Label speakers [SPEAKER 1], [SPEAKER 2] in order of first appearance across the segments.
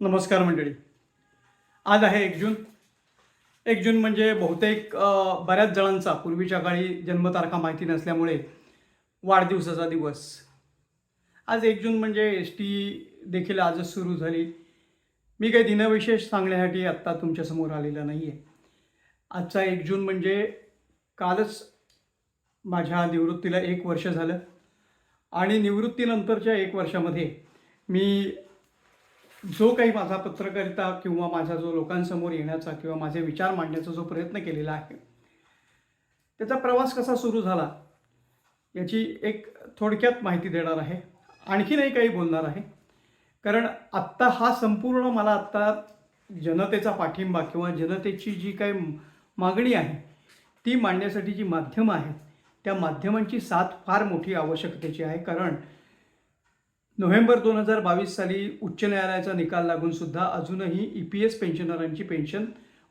[SPEAKER 1] नमस्कार मंडळी. आज आहे एक जून. एक जून म्हणजे बहुतेक बऱ्याच जणांचा पूर्वीच्या काळी जन्मतारखा माहिती नसल्यामुळे वाढदिवसाचा दिवस. आज एक जून म्हणजे एस टी देखील आजच सुरू झाली. मी काही दिनविशेष सांगण्यासाठी आत्ता तुमच्यासमोर आलेला नाही आहे आजचा एक जून म्हणजे कालच माझ्या निवृत्तीला एक वर्ष झालं. आणि निवृत्तीनंतरच्या एक वर्षामध्ये मी जो काही माझा पत्रकारिता किंवा माझा जो लोकांसमोर येण्याचा किंवा माझे विचार मांडण्याचा जो प्रयत्न केलेला आहे त्याचा प्रवास कसा सुरू झाला याची एक थोडक्यात माहिती देणार आहे. आणखीनही काही बोलणार आहे. कारण आत्ता हा संपूर्ण मला आत्ता जनतेचा पाठिंबा किंवा जनतेची जी काही मागणी आहे ती मांडण्यासाठी जी माध्यमं आहेत त्या माध्यमांची साथ फार मोठी आवश्यकतेची आहे. कारण नोव्हेंबर दोन हजार बावीस साली उच्च न्यायालयाचा निकाल लागून सुद्धा अजूनही ई पी एस पेन्शनरांची पेन्शन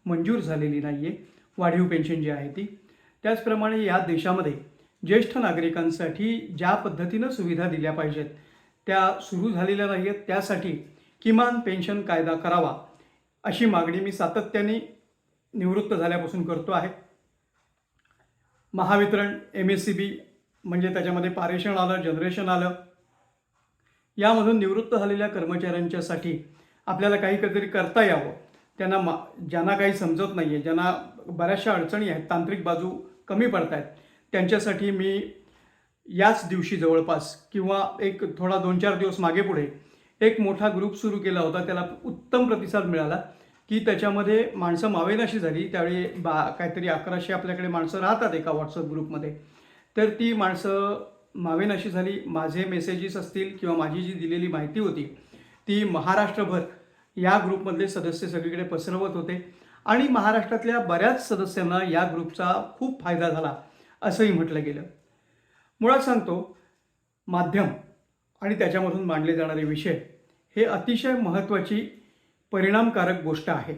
[SPEAKER 1] मंजूर झालेली नाही आहे वाढीव पेन्शन जी आहे ती. त्याचप्रमाणे या देशामध्ये ज्येष्ठ नागरिकांसाठी ज्या पद्धतीनं सुविधा दिल्या पाहिजेत त्या सुरू झालेल्या नाही आहेत त्यासाठी किमान पेन्शन कायदा करावा अशी मागणी मी सातत्याने निवृत्त झाल्यापासून करतो आहे. Mahavitaran M S C B म्हणजे त्याच्यामध्ये पारेषण आलं जनरेशन आलं यामधून निवृत्त झालेल्या कर्मचाऱ्यांच्यासाठी आपल्याला काही काहीतरी करता यावं. त्यांना मा ज्यांना काही समजत नाही आहे ज्यांना बऱ्याचशा अडचणी आहेत तांत्रिक बाजू कमी पडत आहेत त्यांच्यासाठी मी याच दिवशी जवळपास किंवा एक थोडा दोन चार दिवस मागे पुढे एक मोठा ग्रुप सुरू केला होता. त्याला उत्तम प्रतिसाद मिळाला की त्याच्यामध्ये माणसं मावेनाशी झाली. त्यावेळी बा काहीतरी अकराशे आपल्याकडे माणसं राहतात एका व्हॉट्सअप ग्रुपमध्ये. तर ती माणसं मावेन अशी झाली माझे मेसेजेस असतील किंवा माझी जी दिलेली माहिती होती ती महाराष्ट्रभर या ग्रुपमधले सदस्य सगळीकडे पसरवत होते. आणि महाराष्ट्रातल्या बऱ्याच सदस्यांना या ग्रुपचा खूप फायदा झाला असंही म्हटलं गेलं. मुळात सांगतो माध्यम आणि त्याच्यामधून मांडले जाणारे विषय हे अतिशय महत्त्वाची परिणामकारक गोष्ट आहे.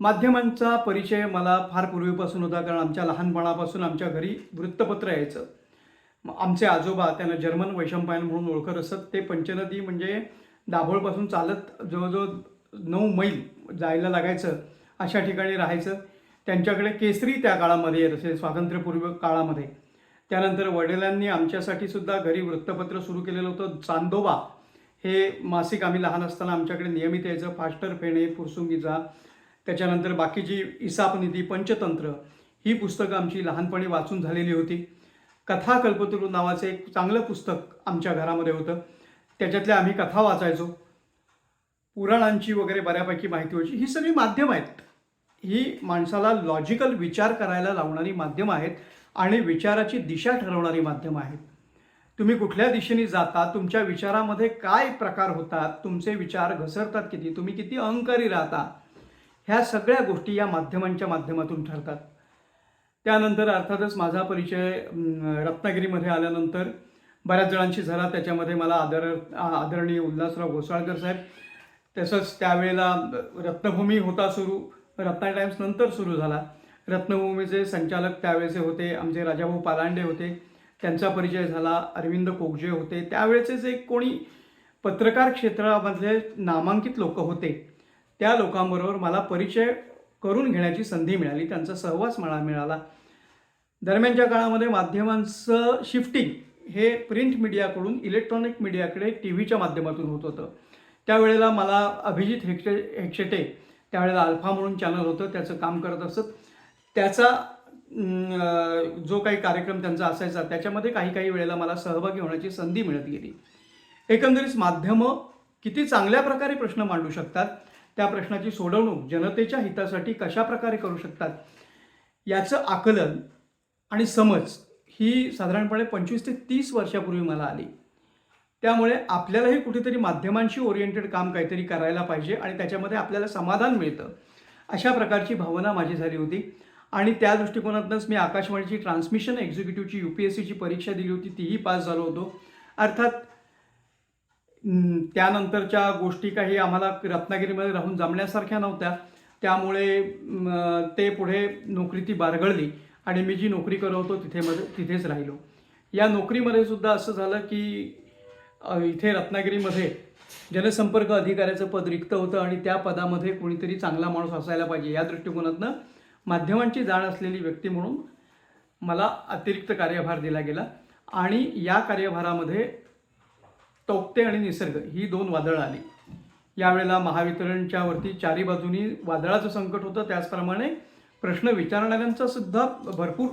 [SPEAKER 1] माध्यमांचा परिचय मला फार पूर्वीपासून होता कारण आमच्या लहानपणापासून आमच्या घरी वृत्तपत्र यायचं. आमचे आजोबा त्यांना जर्मन वैशंपायन म्हणून ओळखत असत. ते पंचनदी म्हणजे दाभोळपासून चालत जवळजवळ नऊ मैल जायला लागायचं अशा ठिकाणी राहायचं. त्यांच्याकडे केसरी त्या काळामध्ये येत असे स्वातंत्र्यपूर्व काळामध्ये. त्यानंतर वडिलांनी आमच्यासाठी सुद्धा घरी वृत्तपत्र सुरू केलेलं होतं. चांदोबा हे मासिक आम्ही लहान असताना आमच्याकडे नियमित यायचं. फास्टर फेणे फुरसुंगीचा त्याच्यानंतर बाकीची इसापनिधी पंचतंत्र ही पुस्तकं आमची लहानपणी वाचून झालेली होती. कथा कल्पतरू नावाचं एक चांगलं पुस्तक आमच्या घरामध्ये होतं. त्याच्यातल्या आम्ही कथा वाचायचो. पुराणांची वगैरे बऱ्यापैकी माहिती व्हायची. ही सगळी माध्यम आहेत. ही माणसाला लॉजिकल विचार करायला लावणारी माध्यमं आहेत आणि विचाराची दिशा ठरवणारी माध्यमं आहेत. तुम्ही कुठल्या दिशेने जाता तुमच्या विचारामध्ये काय प्रकार होतात तुमचे विचार घसरतात किती तुम्ही किती अहंकारी राहता ह्या सगळ्या गोष्टी या माध्यमांच्या माध्यमातून ठरतात. त्यानंतर अर्थातच माझा परिचय रत्नागिरीमध्ये आल्यानंतर बऱ्याच जणांशी झाला. त्याच्यामध्ये मला आदर आदरणीय उल्हासराव घोसाळकर साहेब. तसंच त्यावेळेला रत्नभूमी होता सुरू रत्ना टाइम्स नंतर सुरू झाला. रत्नभूमीचे संचालक त्यावेळेचे होते आमचे राजाभाऊ पालांडे होते. त्यांचा परिचय झाला अरविंद कोगजे होते. त्यावेळेचे जे कोणी पत्रकार क्षेत्रामधले नामांकित लोक होते त्या लोकांबरोबर मला परिचय करून घेण्याची संधी मिळाली त्यांचा सहवास मला मिळाला. दरम्यानच्या काळामध्ये माध्यमांचं शिफ्टिंग हे प्रिंट मीडियाकडून इलेक्ट्रॉनिक मीडियाकडे टी व्हीच्या माध्यमातून होत होतं. त्यावेळेला मला अभिजित हेक्षे हेक्षेटे त्यावेळेला अल्फा म्हणून चॅनल होतं त्याचं काम करत असत. त्याचा जो काही कार्यक्रम त्यांचा असायचा त्याच्यामध्ये काही काही वेळेला मला सहभागी होण्याची संधी मिळत गेली. एकंदरीत माध्यमं किती चांगल्या प्रकारे प्रश्न मांडू शकतात त्या प्रश्नाची सोडवणूक जनतेच्या हितासाठी कशा प्रकारे करू शकतात याचं आकलन आणि समज ही साधारणपणे पंचवीस ते तीस वर्षापूर्वी मला आली. त्यामुळे आपल्यालाही कुठेतरी माध्यमांशी ओरिएंटेड काम काहीतरी करायला पाहिजे आणि त्याच्यामध्ये आपल्याला समाधान मिळतं. अशा प्रकारची भावना माझी झाली होती. आणि त्या दृष्टिकोनातूनच मी आकाशवाणीची ट्रान्समिशन एक्झिक्युटिव्हची यू पी एस सीची परीक्षा दिली होती तीही पास झालो होतो. अर्थात त्यानंतरच्या गोष्टी काही आम्हाला रत्नागिरीमध्ये राहून जमण्यासारख्या नव्हत्या. त्यामुळे ते पुढे नोकरी ती बारगळली आणि मी जी नोकरी करत होतो तिथे मध्ये तिथेच राहिलो. या नोकरीमध्ये सुद्धा असं झालं की इथे रत्नागिरीमध्ये जनसंपर्क अधिकाऱ्याचं पद रिक्त होतं आणि त्या पदामध्ये कोणीतरी चांगला माणूस असायला पाहिजे. या दृष्टिकोनातनं माध्यमांची जाण असलेली व्यक्ती म्हणून मला अतिरिक्त कार्यभार दिला गेला. आणि या कार्यभारामध्ये तोक्ते आणि निसर्ग ही दोन वादळं आली. यावेळेला महावितरणच्या वरती चारी बाजूनी वादळाचं संकट होतं. त्याचप्रमाणे प्रश्न विचारणाऱ्यांचा सुद्धा भरपूर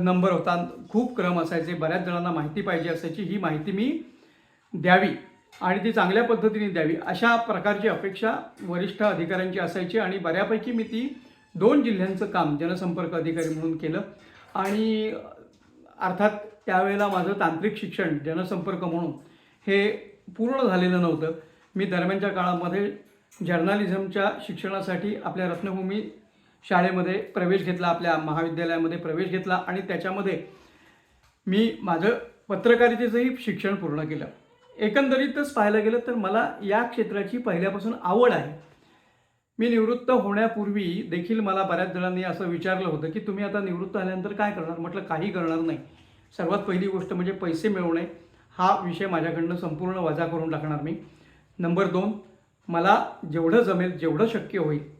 [SPEAKER 1] नंबर होता. खूप क्रम असायचे. बऱ्याच जणांना माहिती पाहिजे असायची. ही माहिती मी द्यावी आणि ती चांगल्या पद्धतीने द्यावी अशा प्रकारची अपेक्षा वरिष्ठ अधिकाऱ्यांची असायची आणि बऱ्यापैकी मी ती दोन जिल्ह्यांचं काम जनसंपर्क अधिकारी म्हणून केलं. आणि अर्थात त्यावेळेला माझं तांत्रिक शिक्षण जनसंपर्क म्हणून हे पूर्ण झालेलं नव्हतं. मी दरम्यानच्या काळामध्ये जर्नालिझमच्या शिक्षणासाठी आपल्या रत्नभूमी शाळेमध्ये प्रवेश घेतला आपल्या महाविद्यालयामध्ये प्रवेश घेतला आणि त्याच्यामध्ये मी माझं पत्रकारितेचंही शिक्षण पूर्ण केलं. एकंदरीतच पाहायला गेलं तर मला या क्षेत्राची पहिल्यापासून आवड आहे. मी निवृत्त होण्यापूर्वी देखील मला बऱ्याच जणांनी असं विचारलं होतं की तुम्ही आता निवृत्त झाल्यानंतर काय करणार? म्हटलं काही करणार नाही. सर्वात पहिली गोष्ट म्हणजे पैसे मिळवणे. हा विषय माझ्याकडनं संपूर्ण वजा करून टाकणार मी. नंबर दोन मला जेवढं जमेल जेवढं शक्य होईल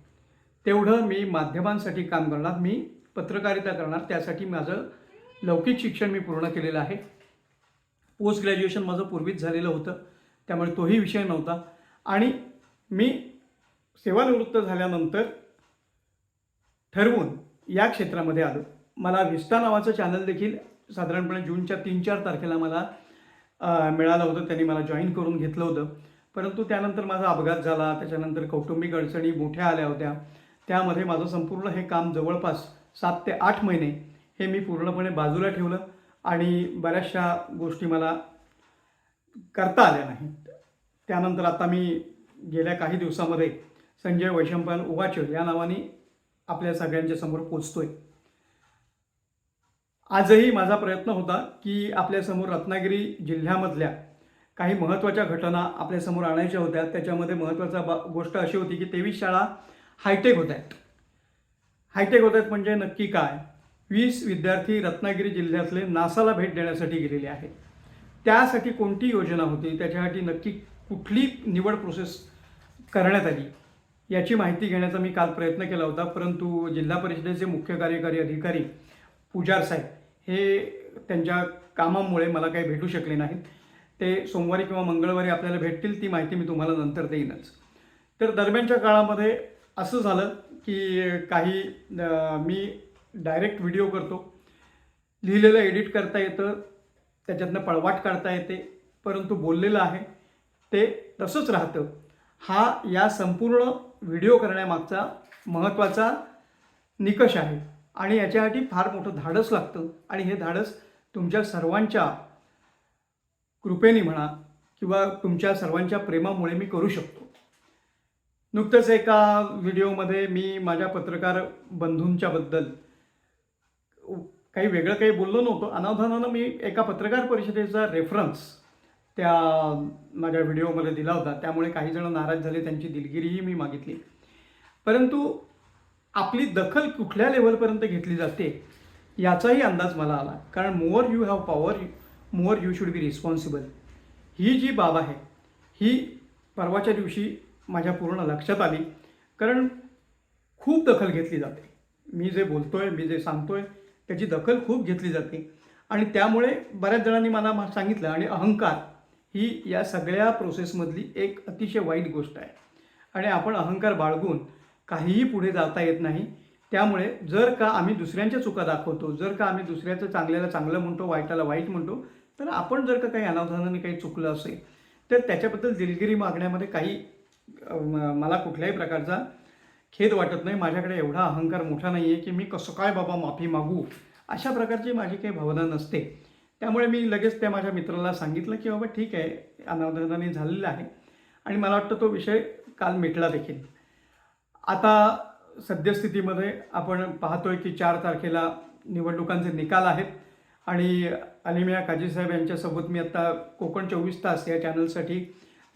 [SPEAKER 1] तेवढं मी माध्यमांसाठी काम करणार. मी पत्रकारिता करणार. त्यासाठी माझं लौकिक शिक्षण मी पूर्ण केलेलं आहे. पोस्ट ग्रॅज्युएशन माझं पूर्वीच झालेलं होतं. त्यामुळे तोही विषय नव्हता. आणि मी सेवानिवृत्त झाल्यानंतर ठरवून या क्षेत्रामध्ये आलो. मला विस्टा नावाचं चॅनल देखील साधारणपणे जूनच्या तीन चार तारखेला मला मिळालं होतं. त्यांनी मला जॉईन करून घेतलं होतं. परंतु त्यानंतर माझा अपघात झाला. त्याच्यानंतर कौटुंबिक अडचणी मोठ्या आल्या होत्या. त्यामध्ये माझं संपूर्ण हे काम जवळपास सात ते आठ महिने हे मी पूर्णपणे बाजूला ठेवलं आणि बऱ्याचशा गोष्टी मला करता आल्या नाहीत. त्यानंतर आता मी गेल्या काही दिवसामध्ये संजय वैशंपायन उवाचर या नावाने आपल्या सगळ्यांच्या समोर पोचतोय. आजही माझा प्रयत्न होता की आपल्यासमोर रत्नागिरी जिल्ह्यामधल्या काही महत्त्वाच्या घटना आपल्यासमोर आणायच्या होत्या. त्याच्यामध्ये महत्त्वाचा बा गोष्ट अशी होती की तेवीस शाळा हायटेक होत आहेत. हायटेक होत आहेत म्हणजे नक्की काय? वीस विद्यार्थी रत्नागिरी जिल्ह्यातले नासाला भेट देण्यासाठी गेलेले आहेत. त्यासाठी कोणती योजना होती? त्याच्यासाठी नक्की कुठली निवड प्रोसेस करण्यात आली? याची माहिती घेण्याचा मी काल प्रयत्न केला होता. परंतु जिल्हा परिषदेचे मुख्य कार्यकारी अधिकारी पुजार साहेब हे त्यांच्या कामामुळे मला काही भेटू शकले नाहीत. ते सोमवारी किंवा मंगळवारी आपल्याला भेटतील ती माहिती मी तुम्हाला नंतर देईनच. तर दरम्यानच्या काळामध्ये असं झालं की काही मी डायरेक्ट व्हिडिओ करतो. लिहिलेलं एडिट करता येतं त्याच्यातनं पळवाट काढता येते परंतु बोललेलं आहे. ते तसंच राहतं. हा या संपूर्ण व्हिडिओ करण्यामागचा महत्त्वाचा निकष आहे. आणि याच्यासाठी फार मोठं धाडस लागतं. आणि हे धाडस तुमच्या सर्वांच्या कृपेने म्हणा किंवा तुमच्या सर्वांच्या प्रेमामुळे मी करू शकतो. नुकतंच एका व्हिडिओमध्ये मी माझ्या पत्रकार बंधूंच्याबद्दल काही वेगळं काही बोललो नव्हतो. अनावधानानं मी एका पत्रकार परिषदेचा रेफरन्स त्या माझ्या व्हिडिओमध्ये दिला होता. त्यामुळे काही जण नाराज झाले त्यांची दिलगिरीही मी मागितली. परंतु आपली दखल कुठल्या लेवलपर्यंत घेतली जाते याचाही अंदाज मला आला. कारण more you have power more you should be responsible ही जी बाब आहे ही परवाच्या दिवशी माझ्या पूर्ण लक्षात आली. कारण खूप दखल घेतली जाते. मी जे बोलतो आहे मी जे सांगतो आहे त्याची दखल खूप घेतली जाते. आणि त्यामुळे बऱ्याच जणांनी मला मा- सांगितलं आणि अहंकार ही या सगळ्या प्रोसेसमधली एक अतिशय वाईट गोष्ट आहे. आणि आपण अहंकार बाळगून काहीही पुढे जाता येत नाही. त्यामुळे जर का आम्ही दुसऱ्यांच्या चुका दाखवतो जर का आम्ही दुसऱ्याचं चांगल्याला चांगलं म्हणतो वाईटाला वाईट म्हणतो तर आपण जर का काही अनावधानाने काही चुकलं असेल तर त्याच्याबद्दल दिलगिरी मागण्यामध्ये काही म- मला कुठल्याही प्रकारचा खेद वाटत नाही. माझ्याकडे एवढा अहंकार मोठा नाही आहे की मी कसं काय बाबा माफी मागू? अशा प्रकारची माझी काही भावना नसते. त्यामुळे मी लगेच त्या माझ्या मित्राला सांगितलं की बाबा ठीक आहे अनावधानाने झालेलं आहे. आणि मला वाटतं तो विषय काल मिटला देखील. आता सद्यस्थितीमध्ये आपण पाहतोय की चार तारखेला निवडणुकांचे निकाल आहेत आणि अलिमिया काजीसाहेब यांच्यासोबत मी आता कोकण चोवीस तास या चॅनलसाठी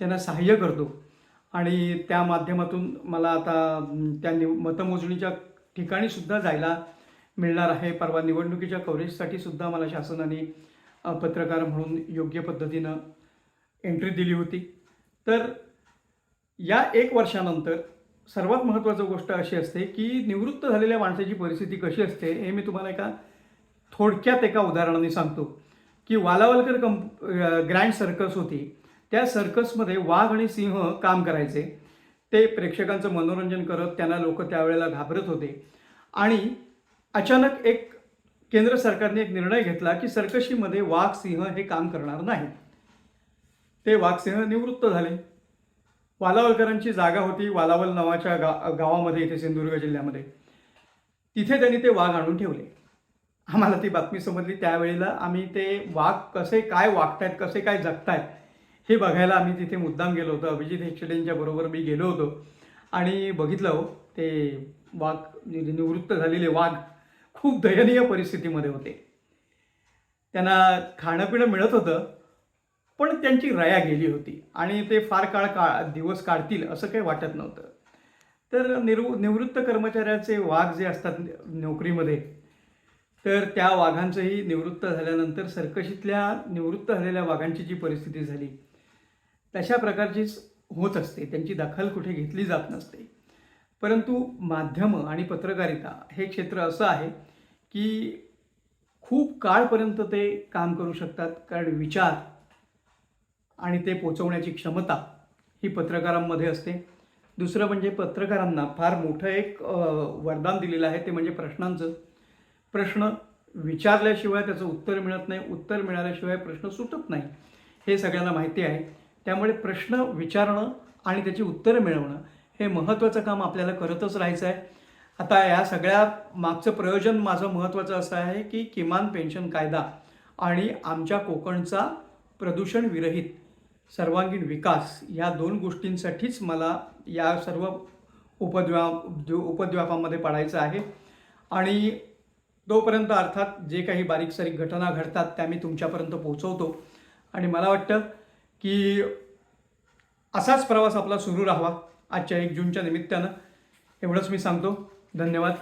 [SPEAKER 1] त्यांना सहाय्य करतो. आणि त्या माध्यमातून मला आता त्या निव मतमोजणीच्या ठिकाणीसुद्धा जायला मिळणार आहे. परवा निवडणुकीच्या कव्हरेजसाठी सुद्धा मला शासनाने पत्रकार म्हणून योग्य पद्धतीनं एंट्री दिली होती. तर या एक वर्षानंतर सर्वात महत्त्वाची गोष्ट अशी असते की निवृत्त झालेल्या माणसाची परिस्थिती कशी असते हे मी तुम्हाला एका थोडक्यात एका उदाहरणाने सांगतो. की वालावलकर कंप ग्रँड सर्कस होती. त्या सर्कसमध्ये वाघ आणि सिंह काम करायचे. ते प्रेक्षकांचं मनोरंजन करत त्यांना लोक त्यावेळेला घाबरत होते. आणि अचानक एक केंद्र सरकारने एक निर्णय घेतला की सर्कशीमध्ये वाघ सिंह हे काम करणार नाही. ते वाघ सिंह निवृत्त झाले. वालावलकरांची जागा होती वालावल नावाच्या गा गावामध्ये इथे सिंधुदुर्ग जिल्ह्यामध्ये. तिथे त्यांनी ते वाघ आणून ठेवले. आम्हाला ती बातमी समजली. त्यावेळेला आम्ही ते वाघ कसे काय वागतायत कसे काय जगतायत हे बघायला आम्ही तिथे मुद्दाम गेलो होतो. अभिजित हेक्सडेंच्या बरोबर मी गेलो होतो. आणि बघितलं हो ते वाघ निवृत्त झालेले वाघ खूप दयनीय परिस्थितीमध्ये होते. त्यांना खाणं पिणं मिळत होतं. पण त्यांची रया गेली होती आणि ते फार काळ का दिवस काढतील असं काही वाटत नव्हतं. तर निवृ निवृत्त कर्मचाऱ्याचे वाघ जे असतात नोकरीमध्ये तर त्या वाघांचंही निवृत्त झाल्यानंतर सर्कशीतल्या निवृत्त झालेल्या वाघांची जी परिस्थिती झाली तशा प्रकारचीच होत असते. त्यांची दखल कुठे घेतली जात नसते. परंतु माध्यमं आणि पत्रकारिता हे क्षेत्र असं आहे की खूप काळपर्यंत ते काम करू शकतात. कारण विचार आणि ते पोचवण्याची क्षमता ही पत्रकारांमध्ये असते. दुसरं म्हणजे पत्रकारांना फार मोठं एक वरदान दिलेलं आहे ते म्हणजे प्रश्नांचं. प्रश्न विचारल्याशिवाय त्याचं उत्तर मिळत नाही उत्तर मिळाल्याशिवाय प्रश्न सुटत नाही हे सगळ्यांना माहिती आहे. त्यामुळे प्रश्न विचारणं आणि त्याची उत्तरं मिळवणं हे महत्त्वाचं काम आपल्याला करतच राहायचं आहे. आता या सगळ्या मागचं प्रयोजन माझं महत्त्वाचं असं आहे की किमान पेन्शन कायदा आणि आमच्या कोकणचा प्रदूषण विरहित सर्वांगीण विकास ह्या दोन गोष्टींसाठीच मला या सर्व उपद्व्या उपद्व्यापामध्ये पाडायचं आहे. आणि तोपर्यंत अर्थात जे काही बारीक सारीक घटना घडतात त्या मी तुमच्यापर्यंत पोहोचवतो. आणि मला वाटतं की असाच प्रवास आपला सुरू राहावा आजच्या एक जूनच्या निमित्तानं. एवढंच मी सांगतो. धन्यवाद.